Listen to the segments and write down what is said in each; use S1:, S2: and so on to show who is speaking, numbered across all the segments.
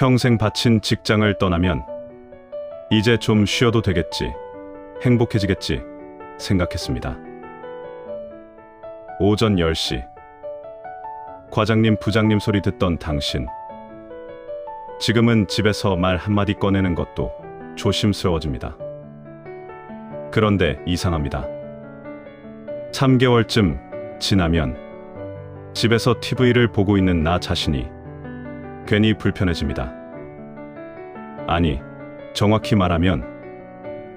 S1: 평생 바친 직장을 떠나면 이제 좀 쉬어도 되겠지, 행복해지겠지 생각했습니다. 오전 10시. 과장님, 부장님 소리 듣던 당신. 지금은 집에서 말 한마디 꺼내는 것도 조심스러워집니다. 그런데 이상합니다. 3개월쯤 지나면 집에서 TV를 보고 있는 나 자신이 괜히 불편해집니다. 아니, 정확히 말하면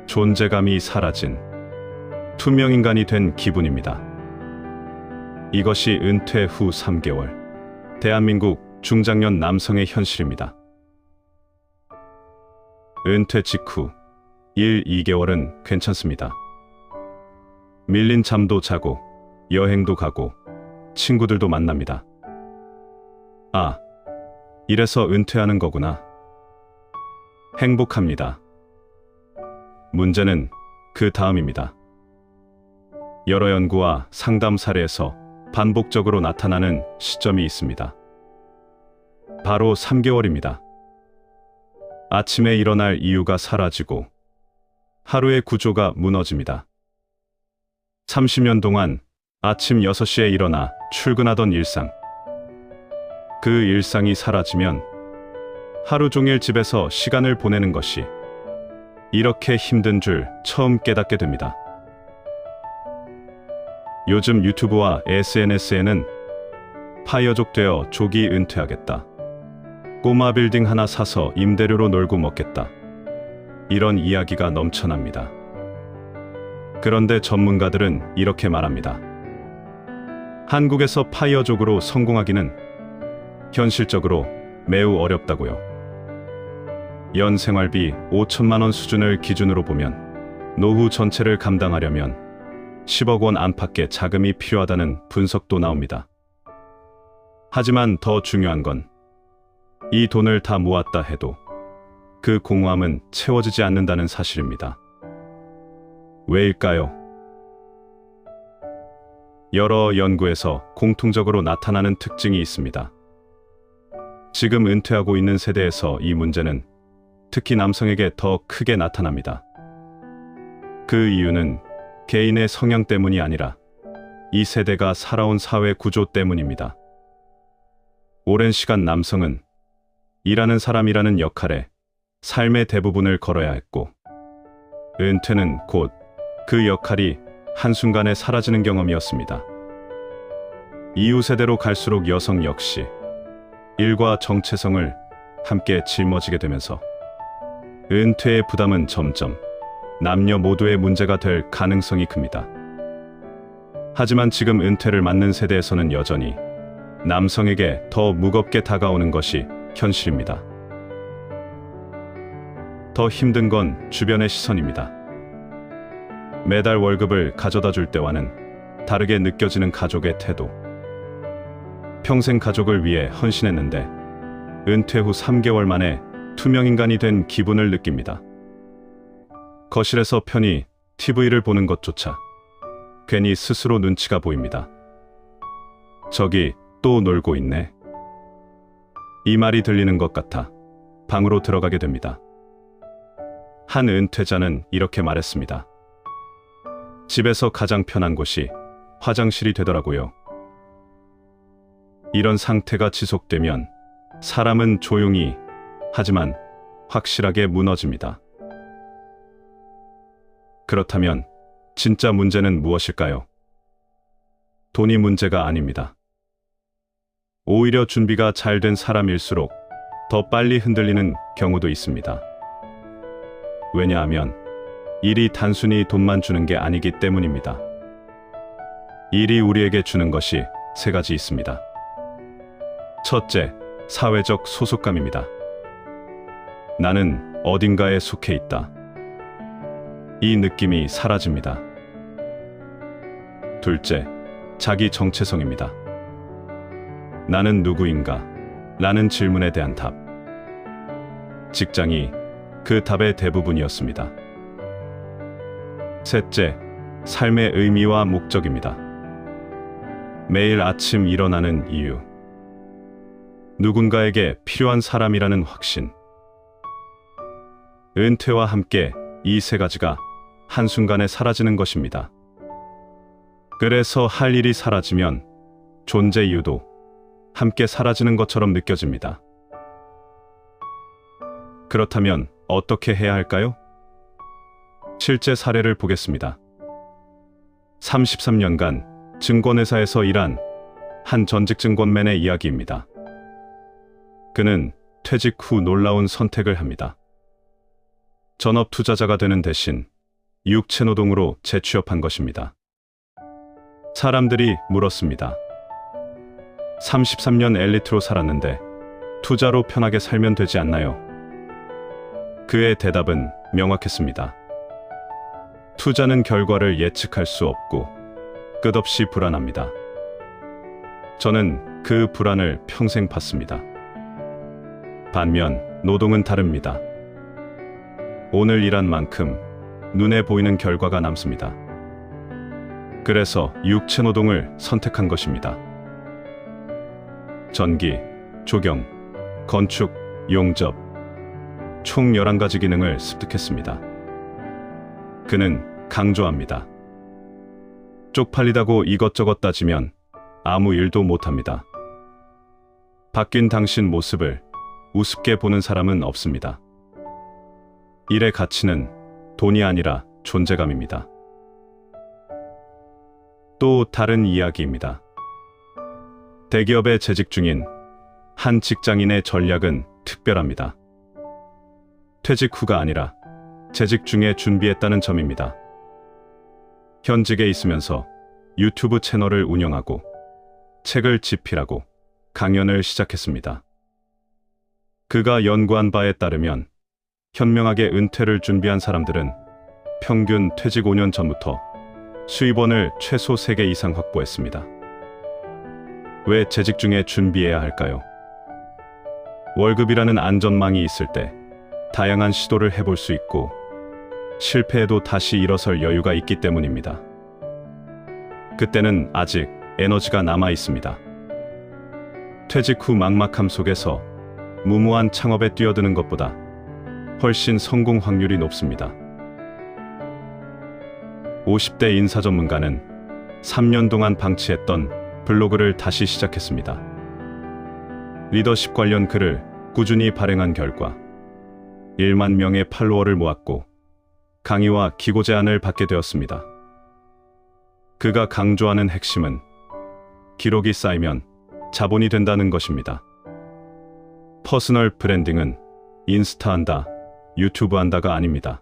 S1: 존재감이 사라진 투명인간이 된 기분입니다. 이것이 은퇴 후 3개월 대한민국 중장년 남성의 현실입니다. 은퇴 직후 1, 2개월은 괜찮습니다. 밀린 잠도 자고 여행도 가고 친구들도 만납니다. 아, 이래서 은퇴하는 거구나. 행복합니다. 문제는 그 다음입니다. 여러 연구와 상담 사례에서 반복적으로 나타나는 시점이 있습니다. 바로 3개월입니다. 아침에 일어날 이유가 사라지고 하루의 구조가 무너집니다. 30년 동안 아침 6시에 일어나 출근하던 일상. 그 일상이 사라지면 하루 종일 집에서 시간을 보내는 것이 이렇게 힘든 줄 처음 깨닫게 됩니다. 요즘 유튜브와 SNS에는 파이어족 되어 조기 은퇴하겠다. 꼬마 빌딩 하나 사서 임대료로 놀고 먹겠다. 이런 이야기가 넘쳐납니다. 그런데 전문가들은 이렇게 말합니다. 한국에서 파이어족으로 성공하기는 현실적으로 매우 어렵다고요. 연 생활비 5천만 원 수준을 기준으로 보면 노후 전체를 감당하려면 10억 원 안팎의 자금이 필요하다는 분석도 나옵니다. 하지만 더 중요한 건 이 돈을 다 모았다 해도 그 공허함은 채워지지 않는다는 사실입니다. 왜일까요? 여러 연구에서 공통적으로 나타나는 특징이 있습니다. 지금 은퇴하고 있는 세대에서 이 문제는 특히 남성에게 더 크게 나타납니다. 그 이유는 개인의 성향 때문이 아니라 이 세대가 살아온 사회 구조 때문입니다. 오랜 시간 남성은 일하는 사람이라는 역할에 삶의 대부분을 걸어야 했고, 은퇴는 곧 그 역할이 한순간에 사라지는 경험이었습니다. 이후 세대로 갈수록 여성 역시 일과 정체성을 함께 짊어지게 되면서 은퇴의 부담은 점점 남녀 모두의 문제가 될 가능성이 큽니다. 하지만 지금 은퇴를 맞는 세대에서는 여전히 남성에게 더 무겁게 다가오는 것이 현실입니다. 더 힘든 건 주변의 시선입니다. 매달 월급을 가져다 줄 때와는 다르게 느껴지는 가족의 태도. 평생 가족을 위해 헌신했는데 은퇴 후 3개월 만에 투명인간이 된 기분을 느낍니다. 거실에서 편히 TV를 보는 것조차 괜히 스스로 눈치가 보입니다. 저기 또 놀고 있네. 이 말이 들리는 것 같아 방으로 들어가게 됩니다. 한 은퇴자는 이렇게 말했습니다. 집에서 가장 편한 곳이 화장실이 되더라고요. 이런 상태가 지속되면 사람은 조용히 하지만 확실하게 무너집니다. 그렇다면 진짜 문제는 무엇일까요? 돈이 문제가 아닙니다. 오히려 준비가 잘 된 사람일수록 더 빨리 흔들리는 경우도 있습니다. 왜냐하면 일이 단순히 돈만 주는 게 아니기 때문입니다. 일이 우리에게 주는 것이 세 가지 있습니다. 첫째, 사회적 소속감입니다. 나는 어딘가에 속해 있다. 이 느낌이 사라집니다. 둘째, 자기 정체성입니다. 나는 누구인가? 라는 질문에 대한 답. 직장이 그 답의 대부분이었습니다. 셋째, 삶의 의미와 목적입니다. 매일 아침 일어나는 이유. 누군가에게 필요한 사람이라는 확신. 은퇴와 함께 이 세 가지가 한순간에 사라지는 것입니다. 그래서 할 일이 사라지면 존재 이유도 함께 사라지는 것처럼 느껴집니다. 그렇다면 어떻게 해야 할까요? 실제 사례를 보겠습니다. 33년간 증권회사에서 일한 한 전직 증권맨의 이야기입니다. 그는 퇴직 후 놀라운 선택을 합니다. 전업 투자자가 되는 대신 육체 노동으로 재취업한 것입니다. 사람들이 물었습니다. 33년 엘리트로 살았는데 투자로 편하게 살면 되지 않나요? 그의 대답은 명확했습니다. 투자는 결과를 예측할 수 없고 끝없이 불안합니다. 저는 그 불안을 평생 봤습니다. 반면 노동은 다릅니다. 오늘 일한 만큼 눈에 보이는 결과가 남습니다. 그래서 육체 노동을 선택한 것입니다. 전기, 조경, 건축, 용접, 총 11가지 기능을 습득했습니다. 그는 강조합니다. 쪽팔리다고 이것저것 따지면 아무 일도 못합니다. 바뀐 당신 모습을 우습게 보는 사람은 없습니다. 일의 가치는 돈이 아니라 존재감입니다. 또 다른 이야기입니다. 대기업에 재직 중인 한 직장인의 전략은 특별합니다. 퇴직 후가 아니라 재직 중에 준비했다는 점입니다. 현직에 있으면서 유튜브 채널을 운영하고 책을 집필하고 강연을 시작했습니다. 그가 연구한 바에 따르면 현명하게 은퇴를 준비한 사람들은 평균 퇴직 5년 전부터 수입원을 최소 3개 이상 확보했습니다. 왜 재직 중에 준비해야 할까요? 월급이라는 안전망이 있을 때 다양한 시도를 해볼 수 있고 실패해도 다시 일어설 여유가 있기 때문입니다. 그때는 아직 에너지가 남아 있습니다. 퇴직 후 막막함 속에서 무모한 창업에 뛰어드는 것보다 훨씬 성공 확률이 높습니다. 50대 인사 전문가는 3년 동안 방치했던 블로그를 다시 시작했습니다. 리더십 관련 글을 꾸준히 발행한 결과 1만 명의 팔로워를 모았고 강의와 기고 제안을 받게 되었습니다. 그가 강조하는 핵심은 기록이 쌓이면 자본이 된다는 것입니다. 퍼스널 브랜딩은 인스타 한다, 유튜브 한다가 아닙니다.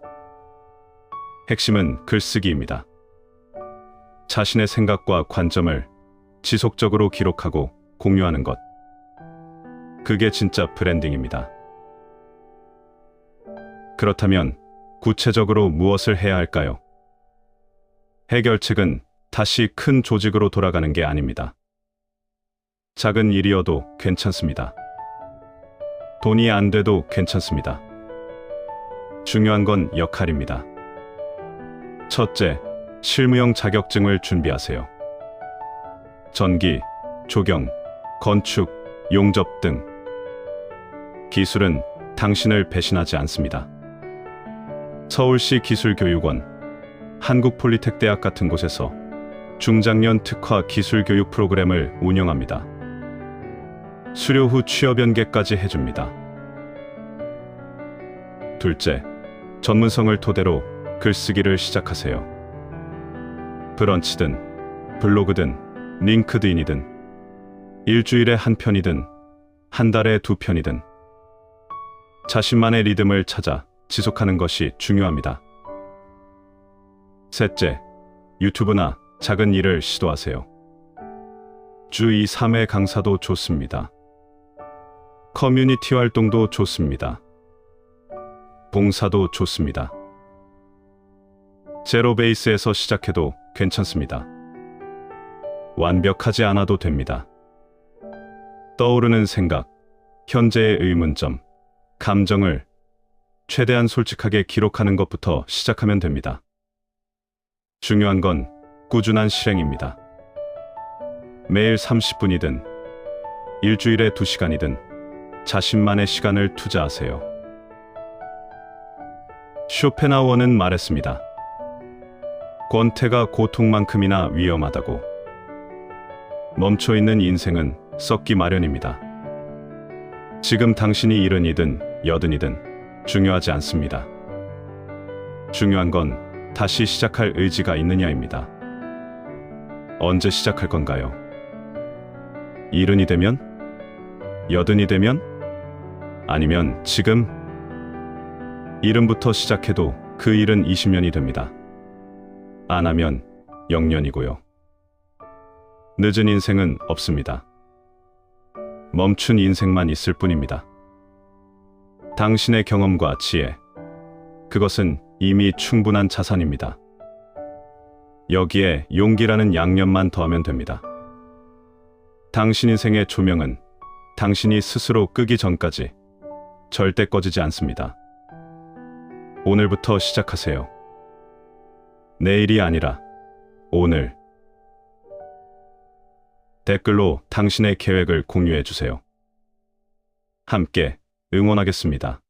S1: 핵심은 글쓰기입니다. 자신의 생각과 관점을 지속적으로 기록하고 공유하는 것. 그게 진짜 브랜딩입니다. 그렇다면 구체적으로 무엇을 해야 할까요? 해결책은 다시 큰 조직으로 돌아가는 게 아닙니다. 작은 일이어도 괜찮습니다. 돈이 안 돼도 괜찮습니다. 중요한 건 역할입니다. 첫째, 실무용 자격증을 준비하세요. 전기, 조경, 건축, 용접 등 기술은 당신을 배신하지 않습니다. 서울시 기술교육원, 한국폴리텍대학 같은 곳에서 중장년 특화 기술교육 프로그램을 운영합니다. 수료 후 취업 연계까지 해줍니다. 둘째, 전문성을 토대로 글쓰기를 시작하세요. 브런치든, 블로그든, 링크드인이든, 일주일에 한 편이든, 한 달에 두 편이든, 자신만의 리듬을 찾아 지속하는 것이 중요합니다. 셋째, 유튜브나 작은 일을 시도하세요. 주 2, 3회 강사도 좋습니다. 커뮤니티 활동도 좋습니다. 봉사도 좋습니다. 제로 베이스에서 시작해도 괜찮습니다. 완벽하지 않아도 됩니다. 떠오르는 생각, 현재의 의문점, 감정을 최대한 솔직하게 기록하는 것부터 시작하면 됩니다. 중요한 건 꾸준한 실행입니다. 매일 30분이든 일주일에 2시간이든 자신만의 시간을 투자하세요. 쇼펜하우어는 말했습니다. 권태가 고통만큼이나 위험하다고. 멈춰 있는 인생은 썩기 마련입니다. 지금 당신이 일흔이든 여든이든 중요하지 않습니다. 중요한 건 다시 시작할 의지가 있느냐입니다. 언제 시작할 건가요? 일흔이 되면? 여든이 되면? 아니면 지금? 일흔부터 시작해도 그 일은 20년이 됩니다. 안 하면 0년이고요. 늦은 인생은 없습니다. 멈춘 인생만 있을 뿐입니다. 당신의 경험과 지혜, 그것은 이미 충분한 자산입니다. 여기에 용기라는 양념만 더하면 됩니다. 당신 인생의 조명은 당신이 스스로 끄기 전까지 절대 꺼지지 않습니다. 오늘부터 시작하세요. 내일이 아니라 오늘. 댓글로 당신의 계획을 공유해 주세요. 함께 응원하겠습니다.